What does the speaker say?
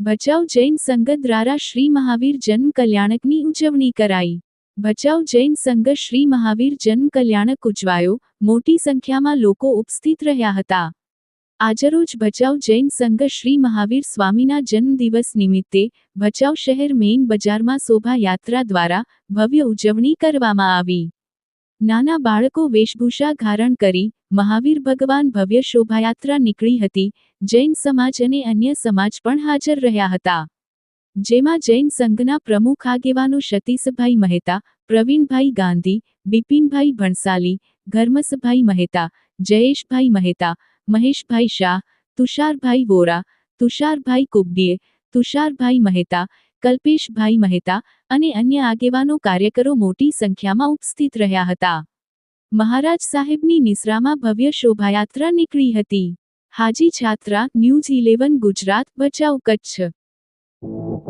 ભચાઉ જૈન સંઘ દ્વારા શ્રી મહાવીર જન્મ કલ્યાણકની ઉજવણી કરાઈ. ભચાઉ જૈન સંઘ શ્રી મહાવીર જન્મ કલ્યાણક ઉજવાયો. મોટી સંખ્યામાં લોકો ઉપસ્થિત રહ્યા હતા. આજરોજ ભચાઉ જૈન સંઘ શ્રી મહાવીર સ્વામીના જન્મદિવસ નિમિત્તે ભચાઉ શહેર મેઇન બજારમાં શોભાયાત્રા દ્વારા ભવ્ય ઉજવણી કરવામાં આવી. નાના બાળકો વેશભૂષા ધારણ કરી મહાવીર ભગવાન ભવ્ય શોભાયાત્રા નીકળી હતી. જૈન સમાજ અને અન્ય સમાજ પણ હાજર રહ્યા હતા. જેમાં જૈન સંઘના પ્રમુખ આગેવાનો સતીશભાઈ મહેતા, પ્રવીણભાઈ ગાંધી, બિપિનભાઈ ભણસાલી ધર્મસભાઈ મહેતા, જયેશભાઈ મહેતા મહેશભાઈ શાહ, તુષારભાઈ વોરા, તુષારભાઈ કુબડીએ, તુષારભાઈ મહેતા, કલ્પેશભાઈ મહેતા અને અન્ય આગેવાનો કાર્યકરો મોટી સંખ્યામાં ઉપસ્થિત રહ્યા હતા. મહારાજ સાહેબની નિસરામાં ભવ્ય શોભાયાત્રા નીકળી હતી. Haji Chhatra, news eleven, Gujarat Bhachau Kutch.